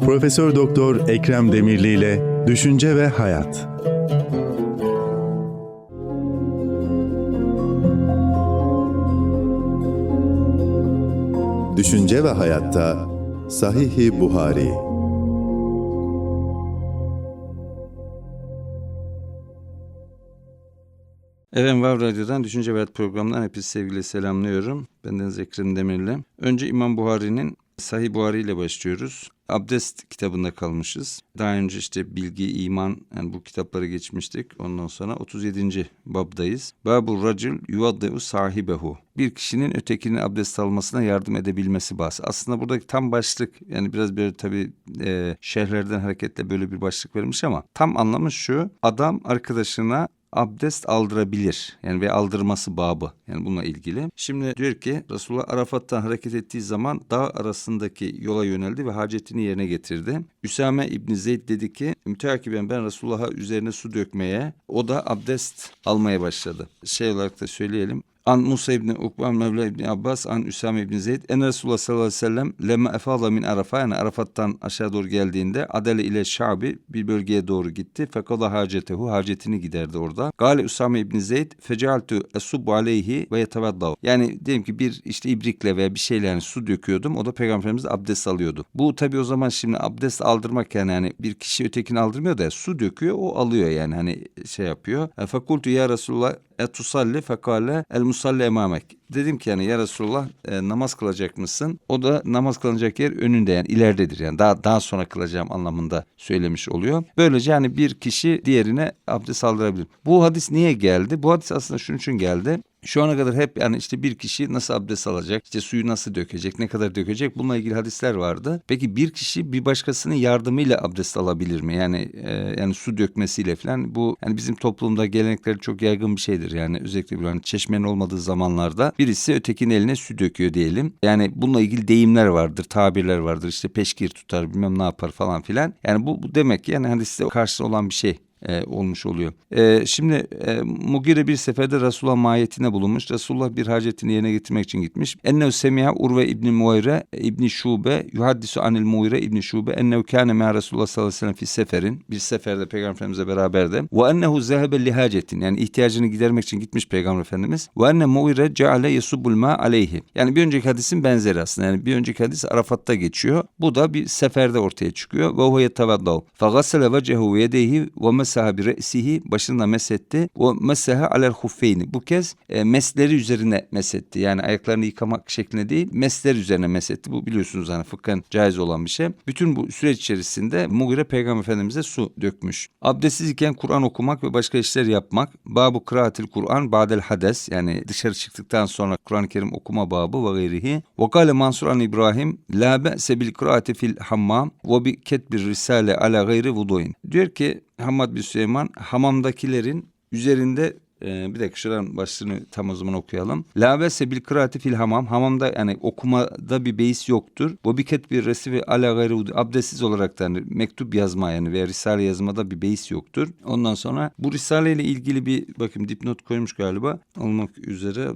Profesör Doktor Ekrem Demirli ile Düşünce ve Hayat. Düşünce ve Hayatta Sahih-i Buhari Eren Vav Radyo'dan Düşünce ve Hayat programından hepinizi sevgiyle selamlıyorum. Benden Ekrem Demirli. Önce İmam Buhari'nin Sahih Buhari ile başlıyoruz. Abdest kitabında kalmışız. Daha önce işte bilgi, iman yani bu kitapları geçmiştik. Ondan sonra 37. babdayız. Babu racül yuvaddeu sahibehu. Bir kişinin ötekinin abdest almasına yardım edebilmesi bahsi. Aslında buradaki tam başlık yani biraz böyle tabii e, şehirlerden hareketle böyle bir başlık verilmiş ama tam anlamı şu. Adam arkadaşına abdest aldırabilir. Yani ve aldırması babı. Yani bununla ilgili. Şimdi diyor ki Resulullah Arafat'tan hareket ettiği zaman dağ arasındaki yola yöneldi ve hacetini yerine getirdi. Üsame İbni Zeyd dedi ki müteakiben ben Resulullah'a üzerine su dökmeye o da abdest almaya başladı. Şey olarak da söyleyelim. An Musa İbni Ukban Mevla İbni Abbas An Üsame İbni Zeyd En Resulullah sallallahu aleyhi ve sellem Lemme efala min Arafa yani Arafat'tan aşağı doğru geldiğinde Adele ile Şabi bir bölgeye doğru gitti. Fekala hacetehu hacetini giderdi orada. Gale Üsame İbni Zeyd Fecealtu esubbu aleyhi ve yetevaddav. Yani diyelim ki bir işte ibrikle veya bir şeyle yani su döküyordum. O da Peygamberimiz abdest alıyordu. Bu tabii o zaman şimdi abdest aldırmak yani, yani bir kişi ötekini aldırmıyor da su döküyor o alıyor yani hani şey yapıyor. Fakultu ya Resulullah etusalli fekale el musalli emamek. Dedim ki yani ya Resulullah e, namaz kılacak mısın? O da namaz kılınacak yer önünde yani ileridedir yani daha daha sonra kılacağım anlamında söylemiş oluyor. Böylece yani bir kişi diğerine abdest aldırabilir. Bu hadis niye geldi? Bu hadis aslında şunun için geldi. Şu ana kadar hep yani işte bir kişi nasıl abdest alacak, işte suyu nasıl dökecek, ne kadar dökecek bununla ilgili hadisler vardı. Peki bir kişi bir başkasının yardımıyla abdest alabilir mi? Yani e, yani su dökmesiyle falan bu yani bizim toplumda gelenekleri çok yaygın bir şeydir. Yani özellikle bir hani çeşmenin olmadığı zamanlarda birisi ötekinin eline su döküyor diyelim. Yani bununla ilgili deyimler vardır, tabirler vardır. İşte peşkir tutar, bilmem ne yapar falan filan. Yani bu, bu demek ki yani hadiste karşısında olan bir şey e, olmuş oluyor. E, şimdi e, Mugire bir seferde Resulullah mahiyetine bulunmuş. Resulullah bir hacetini yerine getirmek için gitmiş. Ennev semiha Urve İbni Muayre İbni Şube yuhaddisu anil Muayre İbni Şube ennev kâne me'a Resulullah sallallahu aleyhi ve sellem fi seferin. Bir seferde Peygamber Efendimiz'e beraber de. Ve ennehu zehebe li hacetin. Yani ihtiyacını gidermek için gitmiş Peygamber Efendimiz. Ve enne Muayre ceale yesubbul ma aleyhi. Yani bir önceki hadisin benzeri aslında. Yani bir önceki hadis Arafat'ta geçiyor. Bu da bir seferde ortaya çıkıyor. Ve huve yetevaddav. Fagasele vecehu ve yedeyhi ve mesaha bir re'sihi başına mesetti. O mesaha alel huffeyni. Bu kez e, mesleri üzerine mesetti. Yani ayaklarını yıkamak şeklinde değil mesler üzerine mesetti. Bu biliyorsunuz hani fıkhen caiz olan bir şey. Bütün bu süreç içerisinde Mugire Peygamber Efendimiz'e su dökmüş. Abdestsiz iken Kur'an okumak ve başka işler yapmak. Babu kıraatil Kur'an badel hades yani dışarı çıktıktan sonra Kur'an-ı Kerim okuma babı ve gayrihi. Ve kale Mansur an İbrahim la be'se bil kıraati fil hammam ve bi ketbir risale ala gayri vuduin. Diyor ki Hamad bin Süleyman hamamdakilerin üzerinde ee, bir dakika şuradan başlığını tam o zaman okuyalım. La bese bil kıraati fil hamam. Hamamda yani okumada bir beis yoktur. Bu biket bir resi ve ala gayri abdestsiz olarak da yani mektup yazma yani veya risale yazmada bir beis yoktur. Ondan sonra bu risale ile ilgili bir bakayım dipnot koymuş galiba olmak üzere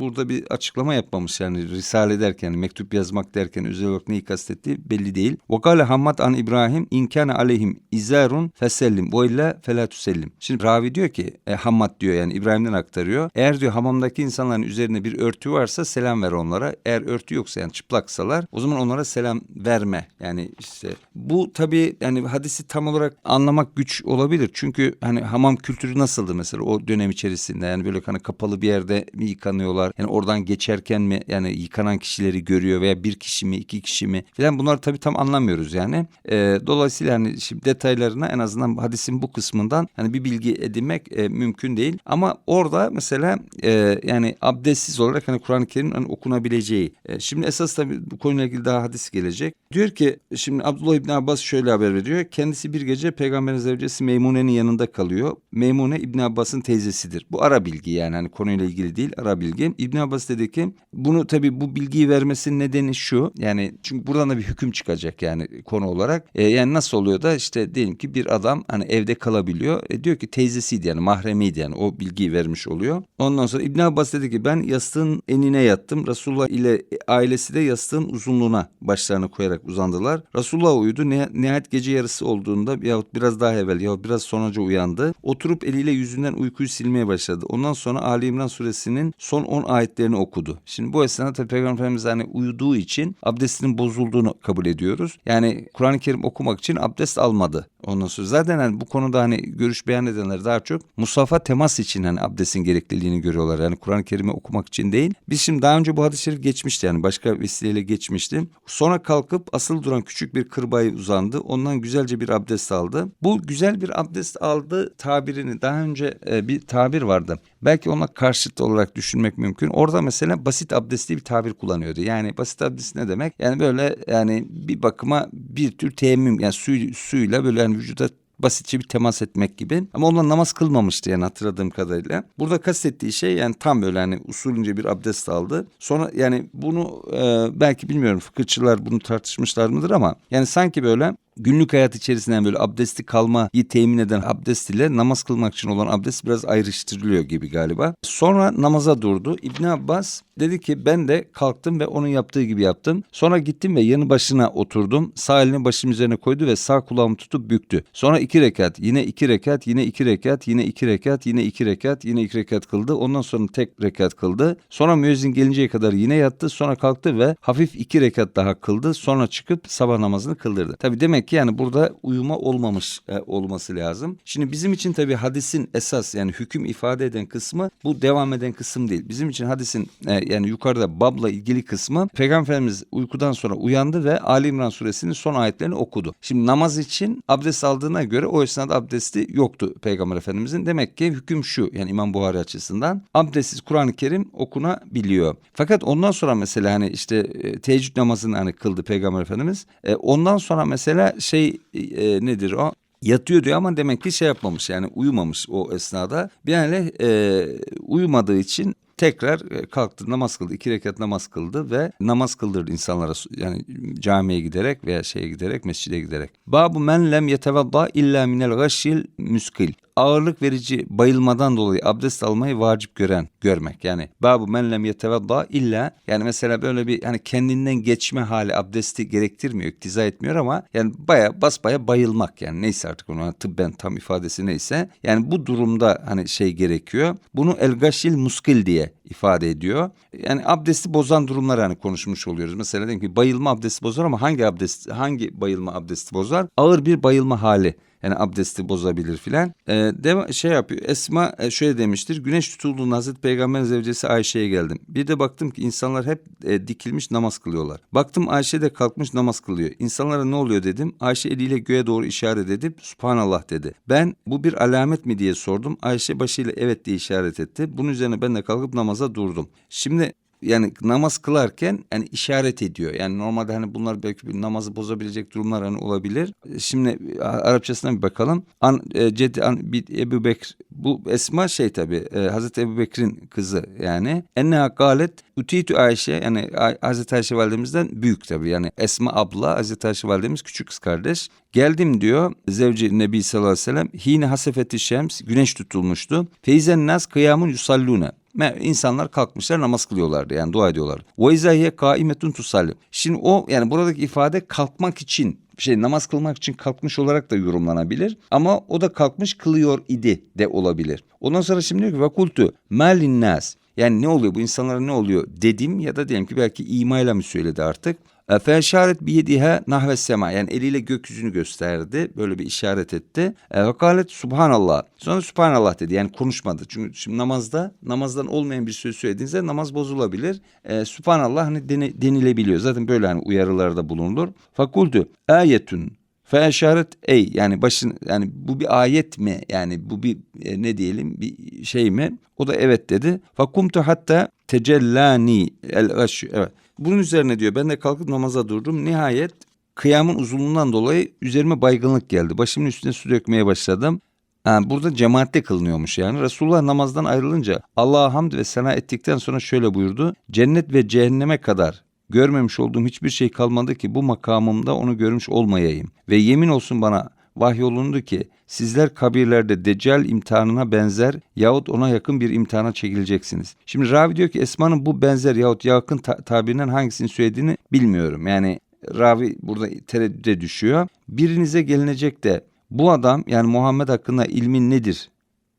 burada bir açıklama yapmamış yani risale derken mektup yazmak derken özel olarak neyi kastettiği belli değil. Vakale Hammad an İbrahim inkâne aleyhim izarun fesellim ve illa felâ tüsellim. Şimdi ravi diyor ki e, Hammad diyor yani İbrahim'den aktarıyor. Eğer diyor hamamdaki insanların üzerine bir örtü varsa selam ver onlara. Eğer örtü yoksa yani çıplaksalar o zaman onlara selam verme. Yani işte bu tabii yani hadisi tam olarak anlamak güç olabilir. Çünkü hani hamam kültürü nasıldı mesela o dönem içerisinde yani böyle hani kapalı bir yerde mi yıkanıyorlar? Yani oradan geçerken mi yani yıkanan kişileri görüyor veya bir kişi mi iki kişi mi filan bunları tabii tam anlamıyoruz yani. E, dolayısıyla hani şimdi detaylarına en azından hadisin bu kısmından hani bir bilgi edinmek e, mümkün değil. Ama orada mesela e, yani abdestsiz olarak hani Kur'an-ı Kerim'in hani okunabileceği. E, şimdi esas tabii bu konuyla ilgili daha hadis gelecek. Diyor ki şimdi Abdullah İbni Abbas şöyle haber veriyor. Kendisi bir gece peygamberin zevcesi Meymune'nin yanında kalıyor. Meymune İbni Abbas'ın teyzesidir. Bu ara bilgi yani hani konuyla ilgili değil ara bilgi. Ki İbn Abbas dedi ki bunu tabi bu bilgiyi vermesinin nedeni şu yani çünkü buradan da bir hüküm çıkacak yani konu olarak. E, yani nasıl oluyor da işte diyelim ki bir adam hani evde kalabiliyor. E, diyor ki teyzesiydi yani mahremiydi yani o bilgiyi vermiş oluyor. Ondan sonra İbn Abbas dedi ki ben yastığın enine yattım. Resulullah ile ailesi de yastığın uzunluğuna başlarını koyarak uzandılar. Resulullah uyudu. Ne- Nihayet gece yarısı olduğunda yahut biraz daha evvel yahut biraz sonraca uyandı. Oturup eliyle yüzünden uykuyu silmeye başladı. Ondan sonra Ali İmran suresinin son 10 ayetlerini okudu. Şimdi bu esnada tabii Peygamber Efendimiz hani uyuduğu için abdestinin bozulduğunu kabul ediyoruz. Yani Kur'an-ı Kerim okumak için abdest almadı. Ondan sonra zaten hani bu konuda hani görüş beyan edenler daha çok musafa temas için hani abdestin gerekliliğini görüyorlar. Yani Kur'an-ı Kerim'i okumak için değil. Biz şimdi daha önce bu hadis-i şerif geçmişti yani başka vesileyle geçmişti. Sonra kalkıp asıl duran küçük bir kırbaya uzandı. Ondan güzelce bir abdest aldı. Bu güzel bir abdest aldı tabirini daha önce e, bir tabir vardı. Belki ona karşıt olarak düşünmek mümkün. Orada mesela basit abdest diye bir tabir kullanıyordu. Yani basit abdest ne demek? Yani böyle yani bir bakıma bir tür teyemmüm yani su, suyla böyle yani vücuda basitçe bir temas etmek gibi. Ama onunla namaz kılmamıştı yani hatırladığım kadarıyla. Burada kastettiği şey yani tam böyle hani usulünce bir abdest aldı. Sonra yani bunu e, belki bilmiyorum fıkıhçılar bunu tartışmışlar mıdır ama yani sanki böyle günlük hayat içerisinden böyle abdesti kalmayı temin eden abdest ile namaz kılmak için olan abdest biraz ayrıştırılıyor gibi galiba. Sonra namaza durdu. İbn Abbas dedi ki ben de kalktım ve onun yaptığı gibi yaptım. Sonra gittim ve yanı başına oturdum. Sağ elini başım üzerine koydu ve sağ kulağımı tutup büktü. Sonra iki rekat, yine iki rekat, yine iki rekat, yine iki rekat, yine iki rekat, yine iki rekat kıldı. Ondan sonra tek rekat kıldı. Sonra müezzin gelinceye kadar yine yattı. Sonra kalktı ve hafif iki rekat daha kıldı. Sonra çıkıp sabah namazını kıldırdı. Tabi demek ki yani burada uyuma olmamış e, olması lazım. Şimdi bizim için tabi hadisin esas yani hüküm ifade eden kısmı bu devam eden kısım değil. Bizim için hadisin e, yani yukarıda babla ilgili kısmı Peygamber Efendimiz uykudan sonra uyandı ve Ali İmran suresinin son ayetlerini okudu. Şimdi namaz için abdest aldığına göre o esnada abdesti yoktu Peygamber Efendimizin. Demek ki hüküm şu yani İmam Buhari açısından abdestsiz Kur'an-ı Kerim okunabiliyor. Fakat ondan sonra mesela hani işte e, teheccüd namazını hani kıldı Peygamber Efendimiz. E, ondan sonra mesela şey e, nedir o? Yatıyor diyor ama demek ki şey yapmamış yani uyumamış o esnada. Binaenaleyh e, uyumadığı için tekrar e, kalktı namaz kıldı. iki rekat namaz kıldı ve namaz kıldırdı insanlara yani camiye giderek veya şeye giderek mescide giderek. Babu men lem yetevadda illa minel gashil müskil. Ağırlık verici bayılmadan dolayı abdest almayı vacip gören görmek. Yani babu men lem yetevadda illa yani mesela böyle bir hani kendinden geçme hali abdesti gerektirmiyor, iktiza etmiyor ama yani baya basbaya bayılmak yani neyse artık onun tıbben tam ifadesi neyse. Yani bu durumda hani şey gerekiyor. Bunu el gashil muskil diye ifade ediyor. Yani abdesti bozan durumlar hani konuşmuş oluyoruz. Mesela diyelim ki bayılma abdesti bozar ama hangi abdest hangi bayılma abdesti bozar? Ağır bir bayılma hali. Yani abdesti bozabilir filan. Ee, deva- şey yapıyor. Esma e, şöyle demiştir. Güneş tutulduğunda Hazreti Peygamber'in zevcesi Ayşe'ye geldim. Bir de baktım ki insanlar hep e, dikilmiş namaz kılıyorlar. Baktım Ayşe de kalkmış namaz kılıyor. İnsanlara ne oluyor dedim. Ayşe eliyle göğe doğru işaret edip Subhanallah dedi. Ben bu bir alamet mi diye sordum. Ayşe başıyla evet diye işaret etti. Bunun üzerine ben de kalkıp namaza durdum. Şimdi yani namaz kılarken yani işaret ediyor. Yani normalde hani bunlar belki bir namazı bozabilecek durumlar hani olabilir. Şimdi Arapçasına bir bakalım. An, e, an, Ebu Bekir bu Esma şey tabi e, Hazreti Ebu Bekir'in kızı yani. Enneha galet utitu Ayşe yani Hazreti Ayşe validemizden büyük tabi yani Esma abla Hazreti Ayşe validemiz küçük kız kardeş. Geldim diyor zevci Nebi sallallahu aleyhi ve sellem hine hasefeti şems güneş tutulmuştu. Feyzen nas kıyamun yusallune. İnsanlar kalkmışlar namaz kılıyorlardı yani dua ediyorlar. Ve izahiye kaimetun tusalli. Şimdi o yani buradaki ifade kalkmak için şey namaz kılmak için kalkmış olarak da yorumlanabilir. Ama o da kalkmış kılıyor idi de olabilir. Ondan sonra şimdi diyor ki vakultu malin nas. Yani ne oluyor bu insanlara ne oluyor dedim ya da diyelim ki belki imayla mı söyledi artık. Fe işaret biyediha nahve sema yani eliyle gökyüzünü gösterdi. Böyle bir işaret etti. E, Ve subhanallah. Sonra subhanallah dedi yani konuşmadı. Çünkü şimdi namazda namazdan olmayan bir söz söylediğinizde namaz bozulabilir. E, subhanallah hani deni- denilebiliyor. Zaten böyle hani uyarılarda bulunur. Fakultu ayetun Fe işaret ey yani başın yani bu bir ayet mi yani bu bir e, ne diyelim bir şey mi? O da evet dedi. Fakumtu hatta tecellani el evet. Bunun üzerine diyor ben de kalkıp namaza durdum. Nihayet kıyamın uzunluğundan dolayı üzerime baygınlık geldi. Başımın üstüne su dökmeye başladım. Ha, burada cemaatte kılınıyormuş yani. Resulullah namazdan ayrılınca Allah'a hamd ve sena ettikten sonra şöyle buyurdu. Cennet ve cehenneme kadar görmemiş olduğum hiçbir şey kalmadı ki bu makamımda onu görmüş olmayayım. Ve yemin olsun bana vahyolundu ki sizler kabirlerde deccal imtihanına benzer yahut ona yakın bir imtihana çekileceksiniz. Şimdi Ravi diyor ki Esma'nın bu benzer yahut yakın ta- tabirinden hangisini söylediğini bilmiyorum. Yani Ravi burada tereddüde düşüyor. Birinize gelinecek de bu adam yani Muhammed hakkında ilmin nedir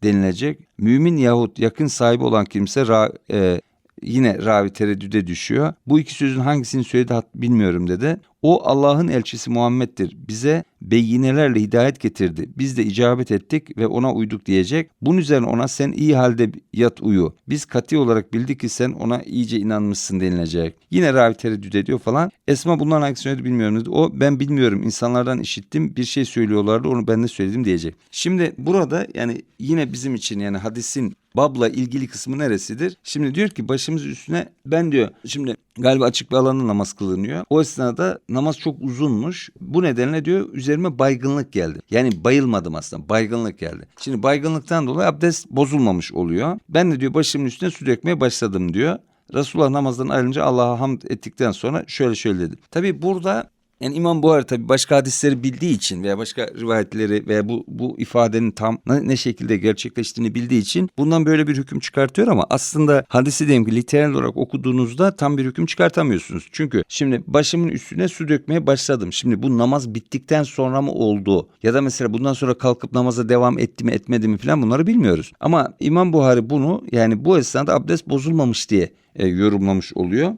denilecek. Mümin yahut yakın sahibi olan kimse ra- e, yine ravi tereddüde düşüyor. Bu iki sözün hangisini söyledi bilmiyorum dedi. O Allah'ın elçisi Muhammed'dir. Bize beyinelerle hidayet getirdi. Biz de icabet ettik ve ona uyduk diyecek. Bunun üzerine ona sen iyi halde yat uyu. Biz kati olarak bildik ki sen ona iyice inanmışsın denilecek. Yine ravi tereddüt ediyor falan. Esma bunların hangisini bilmiyorum dedi. O ben bilmiyorum insanlardan işittim bir şey söylüyorlardı onu ben de söyledim diyecek. Şimdi burada yani yine bizim için yani hadisin babla ilgili kısmı neresidir? Şimdi diyor ki başımız üstüne ben diyor şimdi galiba açık bir alanda namaz kılınıyor. O esnada namaz çok uzunmuş. Bu nedenle diyor üzerime baygınlık geldi. Yani bayılmadım aslında baygınlık geldi. Şimdi baygınlıktan dolayı abdest bozulmamış oluyor. Ben de diyor başımın üstüne su dökmeye başladım diyor. Resulullah namazdan ayrılınca Allah'a hamd ettikten sonra şöyle şöyle dedi. Tabi burada yani İmam Buhari tabi başka hadisleri bildiği için veya başka rivayetleri veya bu bu ifadenin tam ne, şekilde gerçekleştiğini bildiği için bundan böyle bir hüküm çıkartıyor ama aslında hadisi diyelim ki literal olarak okuduğunuzda tam bir hüküm çıkartamıyorsunuz. Çünkü şimdi başımın üstüne su dökmeye başladım. Şimdi bu namaz bittikten sonra mı oldu? Ya da mesela bundan sonra kalkıp namaza devam etti mi etmedi mi falan bunları bilmiyoruz. Ama İmam Buhari bunu yani bu esnada abdest bozulmamış diye e, yorumlamış oluyor.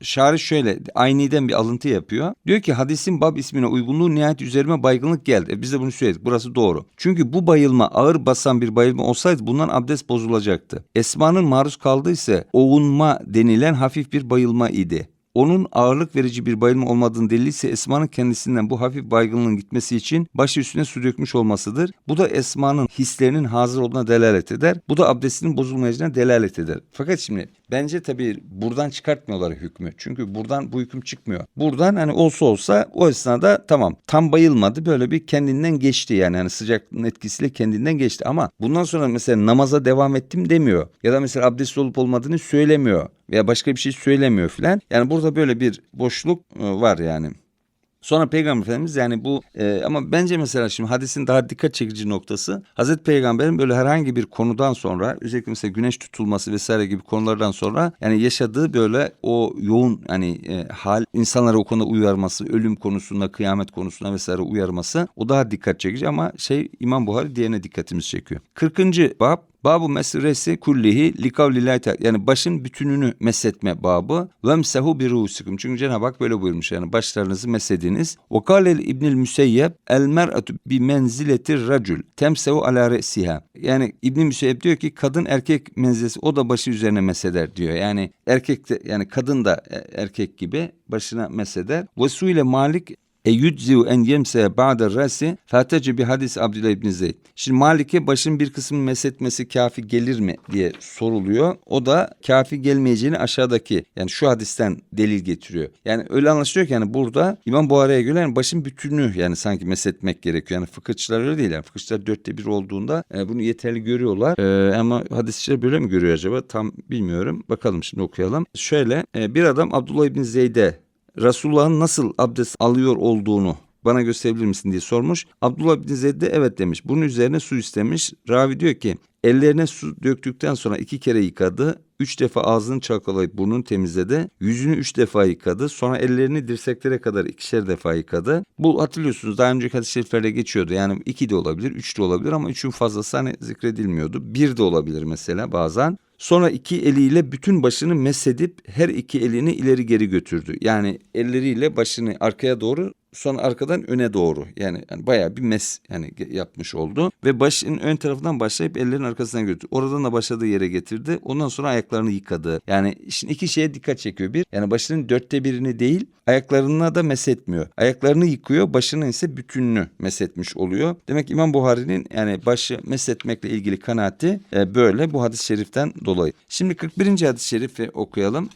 Şari şöyle ayniden bir alıntı yapıyor. Diyor ki hadisin bab ismine uygunluğu nihayet üzerime baygınlık geldi. E biz de bunu söyledik. Burası doğru. Çünkü bu bayılma ağır basan bir bayılma olsaydı bundan abdest bozulacaktı. Esma'nın maruz kaldığı ise oğunma denilen hafif bir bayılma idi. Onun ağırlık verici bir bayılma olmadığını delili ise Esma'nın kendisinden bu hafif baygınlığın gitmesi için başı üstüne su dökmüş olmasıdır. Bu da Esma'nın hislerinin hazır olduğuna delalet eder. Bu da abdestinin bozulmayacağına delalet eder. Fakat şimdi bence tabii buradan çıkartmıyorlar hükmü. Çünkü buradan bu hüküm çıkmıyor. Buradan hani olsa olsa o esnada tamam tam bayılmadı böyle bir kendinden geçti yani hani sıcaklığın etkisiyle kendinden geçti ama bundan sonra mesela namaza devam ettim demiyor. Ya da mesela abdest olup olmadığını söylemiyor veya başka bir şey söylemiyor filan. Yani burada böyle bir boşluk e, var yani. Sonra Peygamber Efendimiz yani bu e, ama bence mesela şimdi hadisin daha dikkat çekici noktası Hazreti Peygamber'in böyle herhangi bir konudan sonra özellikle mesela güneş tutulması vesaire gibi konulardan sonra yani yaşadığı böyle o yoğun hani e, hal insanları o konuda uyarması, ölüm konusunda, kıyamet konusunda vesaire uyarması o daha dikkat çekici ama şey İmam Buhari diğerine dikkatimizi çekiyor. 40. bab Babu mesresi kullihi likavlillahi teala. Yani başın bütününü mesetme babı. Vemsehu bir ruhusikum. Çünkü Cenab-ı Hak böyle buyurmuş yani başlarınızı mesediniz. Ve kâlel İbnül Müseyyeb el mer'atu bi menziletir racul. Temsehu ala re'siha. Yani İbn Müseyyeb diyor ki kadın erkek menzilesi o da başı üzerine meseder diyor. Yani erkek de yani kadın da e, erkek gibi başına meseder. Ve su ile Malik e yüdziu en yemse ba'da rasi fatece bir hadis Abdullah İbni Zeyd. Şimdi Malik'e başın bir kısmını mesetmesi kafi gelir mi diye soruluyor. O da kafi gelmeyeceğini aşağıdaki yani şu hadisten delil getiriyor. Yani öyle anlaşılıyor ki yani burada İmam Buhari'ye göre yani başın bütünü yani sanki mesetmek gerekiyor. Yani fıkıhçılar öyle değil yani fıkıhçılar dörtte bir olduğunda e, bunu yeterli görüyorlar. E, ama hadisçiler böyle mi görüyor acaba tam bilmiyorum. Bakalım şimdi okuyalım. Şöyle e, bir adam Abdullah İbni Zeyd'e Resulullah'ın nasıl abdest alıyor olduğunu bana gösterebilir misin diye sormuş. Abdullah bin Zeyd de evet demiş. Bunun üzerine su istemiş. Ravi diyor ki ellerine su döktükten sonra iki kere yıkadı. Üç defa ağzını çalkalayıp burnunu temizledi. Yüzünü üç defa yıkadı. Sonra ellerini dirseklere kadar ikişer defa yıkadı. Bu hatırlıyorsunuz daha önceki hadis-i şeriflerde geçiyordu. Yani iki de olabilir, üç de olabilir ama üçün fazlası hani zikredilmiyordu. Bir de olabilir mesela bazen. Sonra iki eliyle bütün başını mesedip her iki elini ileri geri götürdü. Yani elleriyle başını arkaya doğru sonra arkadan öne doğru yani, yani bayağı bir mes yani yapmış oldu ve başın ön tarafından başlayıp ellerin arkasına götürdü. Oradan da başladığı yere getirdi. Ondan sonra ayaklarını yıkadı. Yani şimdi iki şeye dikkat çekiyor. Bir yani başının dörtte birini değil ayaklarına da mesetmiyor. Ayaklarını yıkıyor başının ise bütününü mesetmiş oluyor. Demek İmam Buhari'nin yani başı mesetmekle ilgili kanaati e, böyle bu hadis-i şeriften dolayı. Şimdi 41. hadis-i şerifi okuyalım.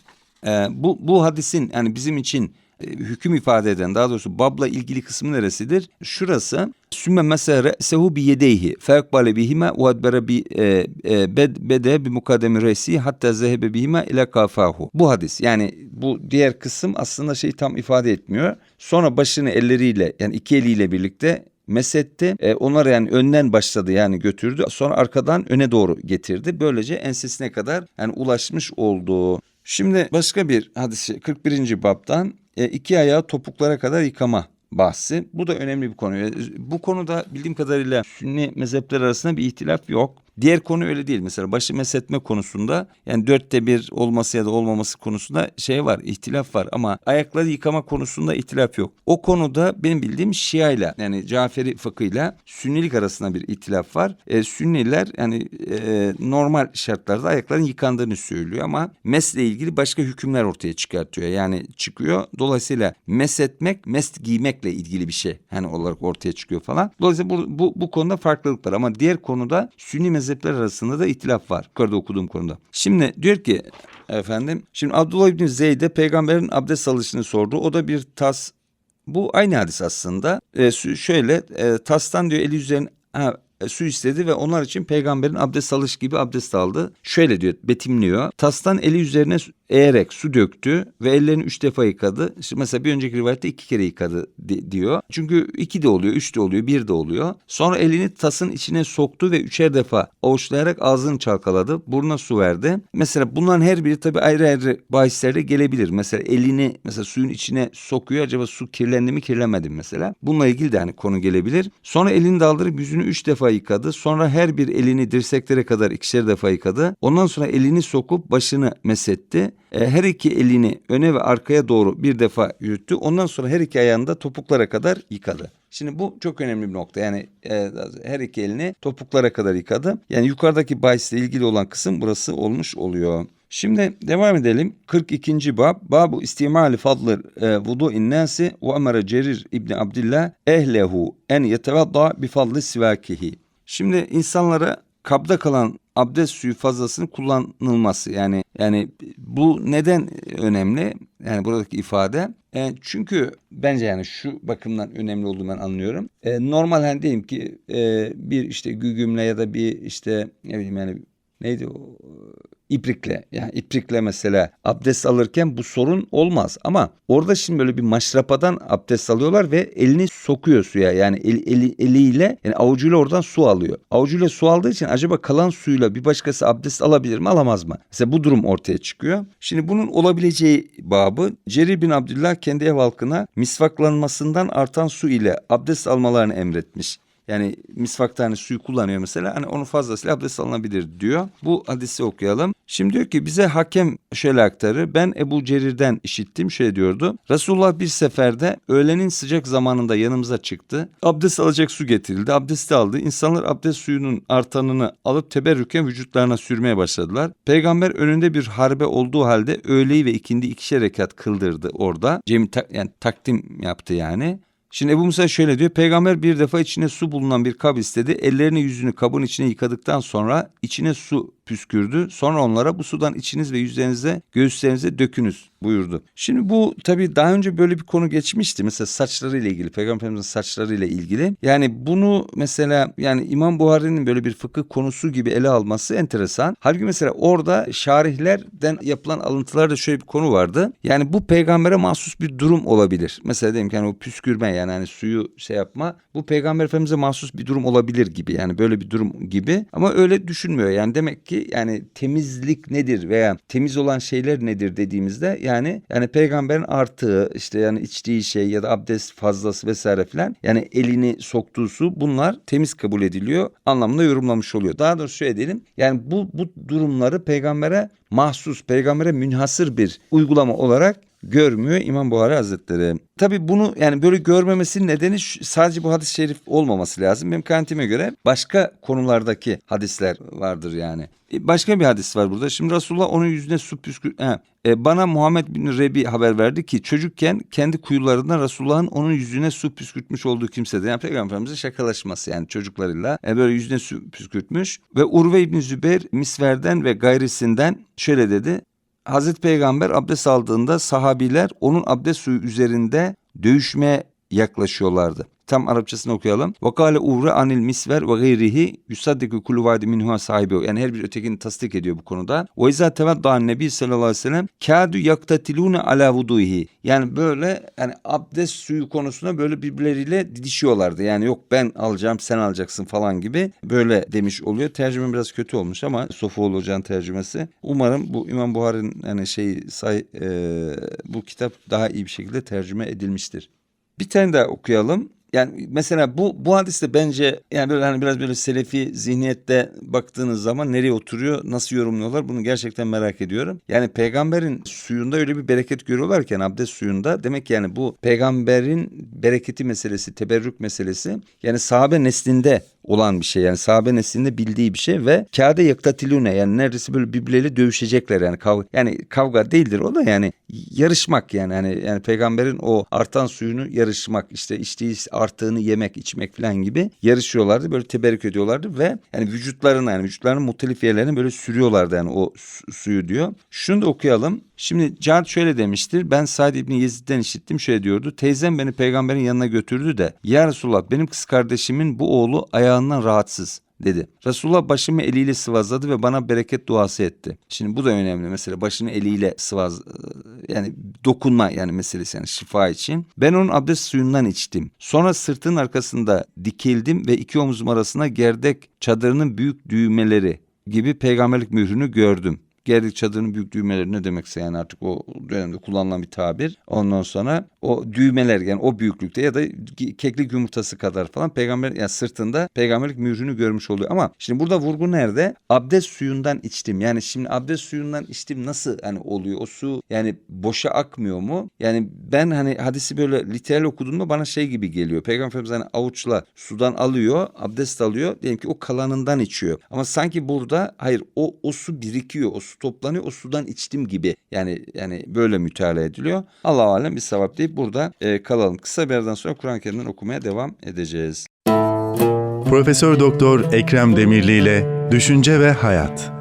E, bu, bu hadisin yani bizim için hüküm ifade eden daha doğrusu babla ilgili kısmı neresidir? Şurası sümme mesere sehu bi yedeyhi fekbale bihime ve bi e, e, bed, bede bi mukaddemi resi hatta zehebe bihime ile kafahu. Bu hadis yani bu diğer kısım aslında şeyi tam ifade etmiyor. Sonra başını elleriyle yani iki eliyle birlikte mesetti. E, onlar yani önden başladı yani götürdü. Sonra arkadan öne doğru getirdi. Böylece ensesine kadar yani ulaşmış oldu. Şimdi başka bir hadisi 41. babdan e, iki ayağı topuklara kadar yıkama bahsi. Bu da önemli bir konu. E, Bu konuda bildiğim kadarıyla sünni mezhepler arasında bir ihtilaf yok. Diğer konu öyle değil. Mesela başı mesetme konusunda yani dörtte bir olması ya da olmaması konusunda şey var, ihtilaf var. Ama ayakları yıkama konusunda ihtilaf yok. O konuda benim bildiğim Şia ile yani Caferi fıkhıyla Sünnilik arasında bir ihtilaf var. E, Sünniler yani e, normal şartlarda ayakların yıkandığını söylüyor ama mesle ilgili başka hükümler ortaya çıkartıyor. Yani çıkıyor. Dolayısıyla mesetmek, mest giymekle ilgili bir şey. hani olarak ortaya çıkıyor falan. Dolayısıyla bu, bu, bu konuda farklılık var ama diğer konuda Sünni mezhepler arasında da ihtilaf var. Yukarıda okuduğum konuda. Şimdi diyor ki efendim şimdi Abdullah İbni Zeyd'e peygamberin abdest alışını sordu. O da bir tas bu aynı hadis aslında. E, şöyle e, tastan diyor eli üzerine ha, e, su istedi ve onlar için peygamberin abdest alış gibi abdest aldı. Şöyle diyor betimliyor. Tastan eli üzerine eğerek su döktü ve ellerini üç defa yıkadı. İşte mesela bir önceki rivayette iki kere yıkadı di- diyor. Çünkü iki de oluyor, üç de oluyor, bir de oluyor. Sonra elini tasın içine soktu ve üçer defa avuçlayarak ağzını çalkaladı. Burnuna su verdi. Mesela bunların her biri tabii ayrı ayrı bahislerde gelebilir. Mesela elini mesela suyun içine sokuyor. Acaba su kirlendi mi kirlenmedi mi mesela. Bununla ilgili de hani konu gelebilir. Sonra elini daldırıp yüzünü üç defa yıkadı. Sonra her bir elini dirseklere kadar ikişer defa yıkadı. Ondan sonra elini sokup başını mesetti. E, her iki elini öne ve arkaya doğru bir defa yürüttü. Ondan sonra her iki ayağını da topuklara kadar yıkadı. Şimdi bu çok önemli bir nokta. Yani e, her iki elini topuklara kadar yıkadı. Yani yukarıdaki bahisle ilgili olan kısım burası olmuş oluyor. Şimdi devam edelim. 42. bab. Babu istimali fadlı e, vudu innasi ve emere Cerir İbni Abdillah ehlehu en yetevadda bi fadli sivakihi. Şimdi insanlara kabda kalan abdest suyu fazlasını kullanılması yani yani bu neden önemli? Yani buradaki ifade e, çünkü bence yani şu bakımdan önemli olduğunu ben anlıyorum. E, normal hani diyelim ki e, bir işte gügümle ya da bir işte ne bileyim yani neydi o iprikle yani iprikle mesela abdest alırken bu sorun olmaz ama orada şimdi böyle bir maşrapadan abdest alıyorlar ve elini sokuyor suya yani el, eli, eliyle yani avucuyla oradan su alıyor. Avucuyla su aldığı için acaba kalan suyla bir başkası abdest alabilir mi alamaz mı? Mesela bu durum ortaya çıkıyor. Şimdi bunun olabileceği babı Cerir bin Abdullah kendi ev halkına misvaklanmasından artan su ile abdest almalarını emretmiş. Yani misvakta hani suyu kullanıyor mesela. Hani onun fazlasıyla abdest alınabilir diyor. Bu hadisi okuyalım. Şimdi diyor ki bize hakem şöyle aktarır. Ben Ebu Cerir'den işittim şöyle diyordu. Resulullah bir seferde öğlenin sıcak zamanında yanımıza çıktı. Abdest alacak su getirildi. Abdesti aldı. İnsanlar abdest suyunun artanını alıp teberrüken vücutlarına sürmeye başladılar. Peygamber önünde bir harbe olduğu halde öğleyi ve ikindi ikişer rekat kıldırdı orada. Cemi tak- yani takdim yaptı yani. Şimdi Ebu Musa şöyle diyor. Peygamber bir defa içine su bulunan bir kab istedi. Ellerini yüzünü kabın içine yıkadıktan sonra içine su püskürdü. Sonra onlara bu sudan içiniz ve yüzlerinize göğüslerinize dökünüz buyurdu. Şimdi bu tabii daha önce böyle bir konu geçmişti. Mesela saçlarıyla ilgili. Peygamberimizin saçlarıyla ilgili. Yani bunu mesela yani İmam Buhari'nin böyle bir fıkıh konusu gibi ele alması enteresan. Halbuki mesela orada şarihlerden yapılan alıntılarda şöyle bir konu vardı. Yani bu peygambere mahsus bir durum olabilir. Mesela diyelim ki hani o püskürme yani hani suyu şey yapma. Bu peygamber efendimize mahsus bir durum olabilir gibi. Yani böyle bir durum gibi. Ama öyle düşünmüyor. Yani demek ki yani temizlik nedir veya temiz olan şeyler nedir dediğimizde yani yani peygamberin artığı işte yani içtiği şey ya da abdest fazlası vesaire filan yani elini soktuğu su bunlar temiz kabul ediliyor anlamında yorumlamış oluyor. Daha doğrusu şöyle diyelim yani bu bu durumları peygambere mahsus peygambere münhasır bir uygulama olarak görmüyor İmam Buhari Hazretleri. Tabii bunu yani böyle görmemesinin nedeni sadece bu hadis-i şerif olmaması lazım. Benim kanaatime göre başka konulardaki hadisler vardır yani. E, Başka bir hadis var burada. Şimdi Resulullah onun yüzüne su püskür... He, e, bana Muhammed bin Rebi haber verdi ki çocukken kendi kuyularından Resulullah'ın onun yüzüne su püskürtmüş olduğu kimsede. Yani Peygamber şakalaşması yani çocuklarıyla e, böyle yüzüne su püskürtmüş. Ve Urve İbni Zübeyir Misver'den ve gayrisinden şöyle dedi. Hazreti Peygamber abdest aldığında sahabiler onun abdest suyu üzerinde dövüşmeye yaklaşıyorlardı. Tam Arapçasını okuyalım. Vakale uvre anil misver ve gayrihi yusaddiku kullu vadi minhuha sahibi. Yani her bir ötekini tasdik ediyor bu konuda. Ve izâ tevedda'n nebi sallallahu aleyhi ve sellem kâdü yaktatilûne alâ vuduhi. Yani böyle yani abdest suyu konusunda böyle birbirleriyle didişiyorlardı. Yani yok ben alacağım sen alacaksın falan gibi böyle demiş oluyor. Tercüme biraz kötü olmuş ama Sofuoğlu Hoca'nın tercümesi. Umarım bu İmam Buhari'nin yani şey say, e, bu kitap daha iyi bir şekilde tercüme edilmiştir. Bir tane daha okuyalım. Yani mesela bu bu hadiste bence yani böyle hani biraz böyle selefi zihniyette baktığınız zaman nereye oturuyor, nasıl yorumluyorlar bunu gerçekten merak ediyorum. Yani peygamberin suyunda öyle bir bereket görüyorlarken abdest suyunda demek ki yani bu peygamberin bereketi meselesi, teberrük meselesi yani sahabe neslinde olan bir şey. Yani sahabe neslinde bildiği bir şey ve kâde yaktatilune yani neredeyse böyle birbirleriyle dövüşecekler yani kavga yani kavga değildir o da yani yarışmak yani hani yani peygamberin o artan suyunu yarışmak işte içtiği arttığını yemek içmek falan gibi yarışıyorlardı böyle teberrük ediyorlardı ve yani vücutlarına yani vücutlarının muhtelif yerlerine böyle sürüyorlardı yani o su- suyu diyor. Şunu da okuyalım. Şimdi Cad şöyle demiştir. Ben Said İbni Yezid'den işittim şöyle diyordu. Teyzem beni peygamberin yanına götürdü de ya Resulallah benim kız kardeşimin bu oğlu ayağından rahatsız dedi. Resulullah başımı eliyle sıvazladı ve bana bereket duası etti. Şimdi bu da önemli mesela başını eliyle sıvaz yani dokunma yani meselesi yani şifa için. Ben onun abdest suyundan içtim. Sonra sırtın arkasında dikildim ve iki omuzum arasına gerdek çadırının büyük düğmeleri gibi peygamberlik mührünü gördüm. Gerdek çadırının büyük düğmeleri ne demekse yani artık o dönemde kullanılan bir tabir. Ondan sonra o düğmeler yani o büyüklükte ya da keklik yumurtası kadar falan peygamber yani sırtında peygamberlik mührünü görmüş oluyor. Ama şimdi burada vurgu nerede? Abdest suyundan içtim. Yani şimdi abdest suyundan içtim nasıl hani oluyor? O su yani boşa akmıyor mu? Yani ben hani hadisi böyle literal okuduğumda bana şey gibi geliyor. Peygamber Efendimiz hani avuçla sudan alıyor, abdest alıyor. Diyelim ki o kalanından içiyor. Ama sanki burada hayır o o su birikiyor. O su toplanıyor. O sudan içtim gibi. Yani yani böyle müteala ediliyor. Allah alem bir sevap deyip burada e, kalalım. Kısa bir aradan sonra Kur'an-ı Kerim'den okumaya devam edeceğiz. Profesör Doktor Ekrem Demirli ile Düşünce ve Hayat.